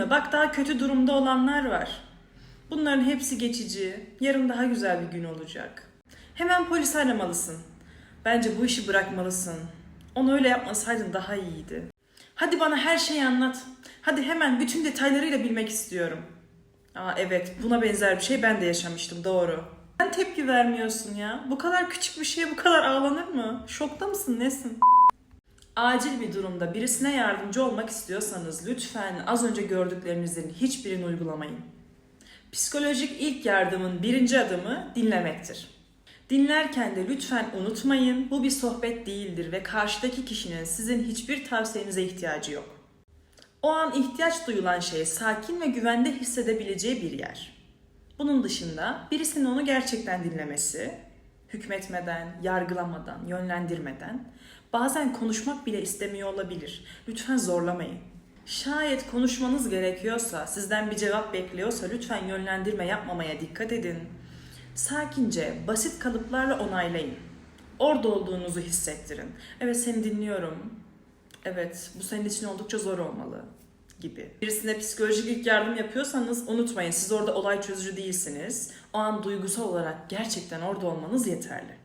Üzülme bak daha kötü durumda olanlar var. Bunların hepsi geçici. Yarın daha güzel bir gün olacak. Hemen polisi aramalısın. Bence bu işi bırakmalısın. Onu öyle yapmasaydın daha iyiydi. Hadi bana her şeyi anlat. Hadi hemen bütün detaylarıyla bilmek istiyorum. Aa evet buna benzer bir şey ben de yaşamıştım doğru. Sen tepki vermiyorsun ya. Bu kadar küçük bir şeye bu kadar ağlanır mı? Şokta mısın nesin? Acil bir durumda birisine yardımcı olmak istiyorsanız lütfen az önce gördüklerinizin hiçbirini uygulamayın. Psikolojik ilk yardımın birinci adımı dinlemektir. Dinlerken de lütfen unutmayın bu bir sohbet değildir ve karşıdaki kişinin sizin hiçbir tavsiyenize ihtiyacı yok. O an ihtiyaç duyulan şey sakin ve güvende hissedebileceği bir yer. Bunun dışında birisinin onu gerçekten dinlemesi, hükmetmeden, yargılamadan, yönlendirmeden, bazen konuşmak bile istemiyor olabilir. Lütfen zorlamayın. Şayet konuşmanız gerekiyorsa, sizden bir cevap bekliyorsa lütfen yönlendirme yapmamaya dikkat edin. Sakince, basit kalıplarla onaylayın. Orada olduğunuzu hissettirin. Evet seni dinliyorum. Evet bu senin için oldukça zor olmalı gibi. Birisine psikolojik ilk yardım yapıyorsanız unutmayın siz orada olay çözücü değilsiniz. O an duygusal olarak gerçekten orada olmanız yeterli.